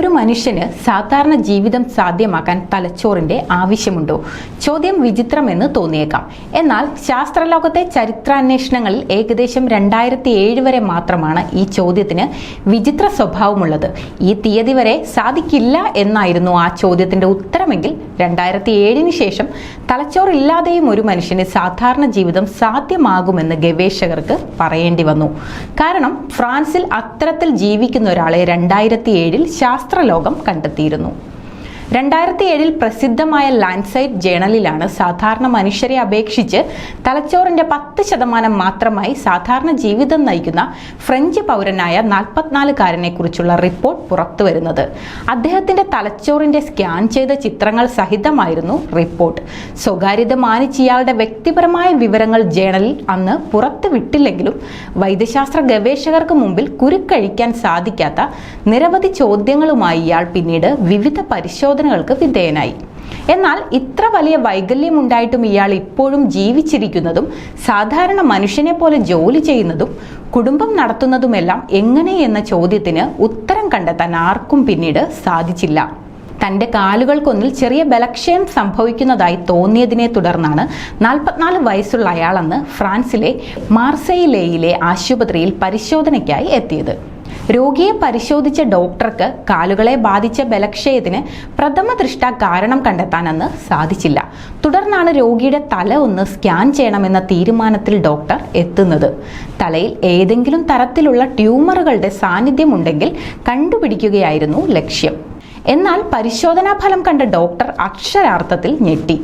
ഒരു മനുഷ്യന് സാധാരണ ജീവിതം സാധ്യമാക്കാൻ തലച്ചോറിന്റെ ആവശ്യമുണ്ടോ? ചോദ്യം വിചിത്രമെന്ന് തോന്നിയേക്കാം. എന്നാൽ ശാസ്ത്രലോകത്തെ ചരിത്രാന്വേഷണങ്ങളിൽ ഏകദേശം രണ്ടായിരത്തി ഏഴ് വരെ മാത്രമാണ് ഈ ചോദ്യത്തിന് വിചിത്ര സ്വഭാവമുള്ളത്. ഈ തീയതി വരെ സാധിക്കില്ല എന്നായിരുന്നു ആ ചോദ്യത്തിന്റെ ഉത്തരമെങ്കിൽ രണ്ടായിരത്തി ഏഴിന് ശേഷം തലച്ചോറില്ലാതെയും ഒരു മനുഷ്യന് സാധാരണ ജീവിതം സാധ്യമാകുമെന്ന് ഗവേഷകർക്ക് പറയേണ്ടി വന്നു. കാരണം ഫ്രാൻസിൽ അത്തരത്തിൽ ജീവിക്കുന്ന ഒരാളെ രണ്ടായിരത്തി ഏഴിൽ ശാസ്ത്രലോകം കണ്ടെത്തിയിരുന്നു രണ്ടായിരത്തി ഏഴിൽ പ്രസിദ്ധമായ ലാൻഡ്സൈറ്റ് ജേണലിലാണ് സാധാരണ മനുഷ്യരെ അപേക്ഷിച്ച് തലച്ചോറിന്റെ പത്ത് ശതമാനം മാത്രമായി സാധാരണ ജീവിതം നയിക്കുന്ന ഫ്രഞ്ച് പൗരനായ നാൽപ്പത്തിനാലുകാരനെ കുറിച്ചുള്ള റിപ്പോർട്ട് പുറത്തുവരുന്നത് അദ്ദേഹത്തിന്റെ തലച്ചോറിന്റെ സ്കാൻ ചെയ്ത ചിത്രങ്ങൾ സഹിതമായിരുന്നു റിപ്പോർട്ട്. സ്വകാര്യത മാനിച്ച് ഇയാളുടെ വ്യക്തിപരമായ വിവരങ്ങൾ ജേണലിൽ അന്ന് പുറത്തുവിട്ടില്ലെങ്കിലും വൈദ്യശാസ്ത്ര ഗവേഷകർക്ക് മുമ്പിൽ കുരുക്കഴിക്കാൻ സാധിക്കാത്ത നിരവധി ചോദ്യങ്ങളുമായി ഇയാൾ പിന്നീട് വിവിധ പരിശോധനകൾക്ക് വിധേയനായി. എന്നാൽ ഇത്ര വലിയ വൈകല്യം ഉണ്ടായിട്ടും ഇയാൾ ഇപ്പോഴും ജീവിച്ചിരിക്കുന്നതും സാധാരണ മനുഷ്യനെ പോലെ ജോലി ചെയ്യുന്നതും കുടുംബം നടത്തുന്നതുമെല്ലാം എങ്ങനെ എന്ന ചോദ്യത്തിന് ഉത്തരം കണ്ടെത്താൻ ആർക്കും പിന്നീട് സാധിച്ചില്ല. തന്റെ കാലുകൾക്കൊന്നിൽ ചെറിയ ബലക്ഷയം സംഭവിക്കുന്നതായി തോന്നിയതിനെ തുടർന്നാണ് നാൽപ്പത്തിനാല് വയസ്സുള്ള അയാളെന്ന് ഫ്രാൻസിലെ മാർസയിലേയിലെ ആശുപത്രിയിൽ പരിശോധനയ്ക്കായി എത്തിയത്. രോഗിയെ പരിശോധിച്ച ഡോക്ടർക്ക് കാലുകളെ ബാധിച്ച ബലക്ഷയത്തിന് പ്രഥമ ദൃഷ്ട കാരണം കണ്ടെത്താനെന്ന് സാധിച്ചില്ല. തുടർന്നാണ് രോഗിയുടെ തല ഒന്ന് സ്കാൻ ചെയ്യണമെന്ന തീരുമാനത്തിൽ ഡോക്ടർ എത്തുന്നത്. തലയിൽ ഏതെങ്കിലും തരത്തിലുള്ള ട്യൂമറുകളുടെ സാന്നിധ്യമുണ്ടെങ്കിൽ കണ്ടുപിടിക്കുകയായിരുന്നു ലക്ഷ്യം. എന്നാൽ പരിശോധനാ ഫലം കണ്ട ഡോക്ടർ അക്ഷരാർത്ഥത്തിൽ ഞെട്ടി.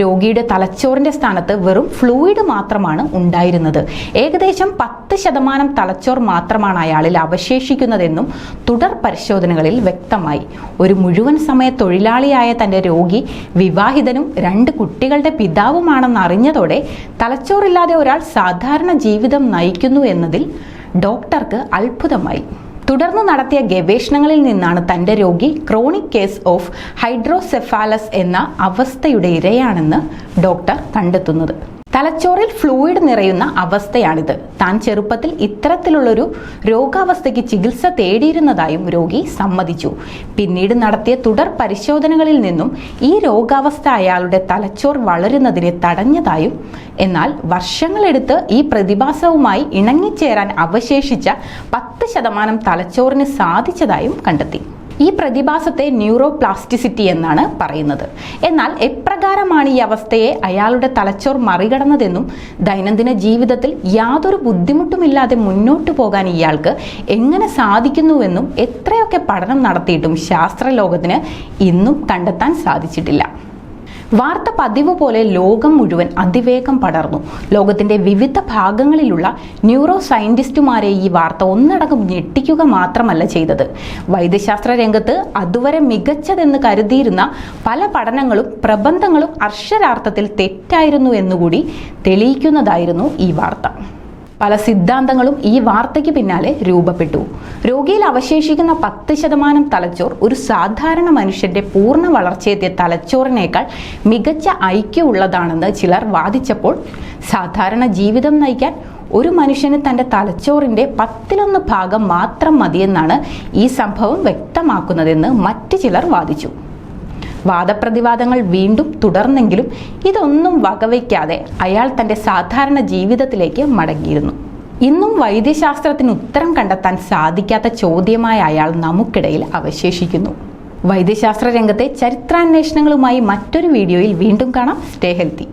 രോഗിയുടെ തലച്ചോറിന്റെ സ്ഥാനത്ത് വെറും ഫ്ലൂയിഡ് മാത്രമാണ് ഉണ്ടായിരുന്നത്. ഏകദേശം പത്ത് ശതമാനം തലച്ചോർ മാത്രമാണ് അയാളിൽ അവശേഷിക്കുന്നതെന്നും തുടർ പരിശോധനകളിൽ വ്യക്തമായി. ഒരു മുഴുവൻ സമയ തൊഴിലാളിയായ തന്റെ രോഗി വിവാഹിതനും രണ്ട് കുട്ടികളുടെ പിതാവുമാണെന്ന് അറിഞ്ഞതോടെ തലച്ചോറില്ലാതെ ഒരാൾ സാധാരണ ജീവിതം നയിക്കുന്നു എന്നതിൽ ഡോക്ടർക്ക് അത്ഭുതമായി. തുടർന്ന് നടത്തിയ ഗവേഷണങ്ങളിൽ നിന്നാണ് തന്റെ രോഗി ക്രോണിക് കേസ് ഓഫ് ഹൈഡ്രോസെഫാലസ് എന്ന അവസ്ഥയുടെ ഇരയാണെന്ന് ഡോക്ടർ കണ്ടെത്തുന്നത്. തലച്ചോറിൽ ഫ്ലൂയിഡ് നിറയുന്ന അവസ്ഥയാണിത്. താൻ ചെറുപ്പത്തിൽ ഇത്തരത്തിലുള്ളൊരു രോഗാവസ്ഥയ്ക്ക് ചികിത്സ തേടിയിരുന്നതായും രോഗി സമ്മതിച്ചു. പിന്നീട് നടത്തിയ തുടർ പരിശോധനകളിൽ നിന്നും ഈ രോഗാവസ്ഥ അയാളുടെ തലച്ചോർ വളരുന്നതിനെ തടഞ്ഞതായും എന്നാൽ വർഷങ്ങളെടുത്ത് ഈ പ്രതിഭാസവുമായി ഇണങ്ങിച്ചേരാൻ അവശേഷിച്ച പത്ത് ശതമാനം തലച്ചോറിന് സാധിച്ചതായും കണ്ടെത്തി. ഈ പ്രതിഭാസത്തെ ന്യൂറോപ്ലാസ്റ്റിസിറ്റി എന്നാണ് പറയുന്നത്. എന്നാൽ എപ്രകാരമാണ് ഈ അവസ്ഥയെ അയാളുടെ തലച്ചോർ മറികടന്നതെന്നും ദൈനംദിന ജീവിതത്തിൽ യാതൊരു ബുദ്ധിമുട്ടുമില്ലാതെ മുന്നോട്ടു പോകാൻ ഇയാൾക്ക് എങ്ങനെ സാധിക്കുന്നുവെന്നും എത്രയൊക്കെ പഠനം നടത്തിയിട്ടും ശാസ്ത്രലോകത്തിന് ഇന്നും കണ്ടെത്താൻ സാധിച്ചിട്ടില്ല. വാർത്ത പതിവ് പോലെ ലോകം മുഴുവൻ അതിവേഗം പടർന്നു. ലോകത്തിന്റെ വിവിധ ഭാഗങ്ങളിലുള്ള ന്യൂറോ സയന്റിസ്റ്റുമാരെ ഈ വാർത്ത ഒന്നടങ്കം ഞെട്ടിക്കുക മാത്രമല്ല ചെയ്തത്. വൈദ്യശാസ്ത്ര രംഗത്ത് അതുവരെ മികച്ചതെന്ന് കരുതിയിരുന്ന പല പഠനങ്ങളും പ്രബന്ധങ്ങളും അക്ഷരാർത്ഥത്തിൽ തെറ്റായിരുന്നു എന്നുകൂടി തെളിയിക്കുന്നതായിരുന്നു ഈ വാർത്ത. പല സിദ്ധാന്തങ്ങളും ഈ വാർത്തയ്ക്ക് പിന്നാലെ രൂപപ്പെട്ടു. രോഗിയിൽ അവശേഷിക്കുന്ന പത്ത് ശതമാനം തലച്ചോർ ഒരു സാധാരണ മനുഷ്യന്റെ പൂർണ വളർച്ചയെത്തിയ തലച്ചോറിനേക്കാൾ മികച്ച ഐക്യമുള്ളതാണെന്ന് ചിലർ വാദിച്ചപ്പോൾ സാധാരണ ജീവിതം നയിക്കാൻ ഒരു മനുഷ്യന് തന്റെ തലച്ചോറിന്റെ പത്തിലൊന്ന് ഭാഗം മാത്രം മതിയെന്നാണ് ഈ സംഭവം വ്യക്തമാക്കുന്നതെന്ന് മറ്റു ചിലർ വാദിച്ചു. വാദപ്രതിവാദങ്ങൾ വീണ്ടും തുടർന്നെങ്കിലും ഇതൊന്നും വകവയ്ക്കാതെ അയാൾ തന്റെ സാധാരണ ജീവിതത്തിലേക്ക് മടങ്ങിയിരുന്നു. ഇന്നും വൈദ്യശാസ്ത്രത്തിന് ഉത്തരം കണ്ടെത്താൻ സാധിക്കാത്ത ചോദ്യമായ അയാൾ നമുക്കിടയിൽ അവശേഷിക്കുന്നു. വൈദ്യശാസ്ത്ര രംഗത്തെ ചരിത്രാന്വേഷണങ്ങളുമായി മറ്റൊരു വീഡിയോയിൽ വീണ്ടും കാണാം. Stay healthy.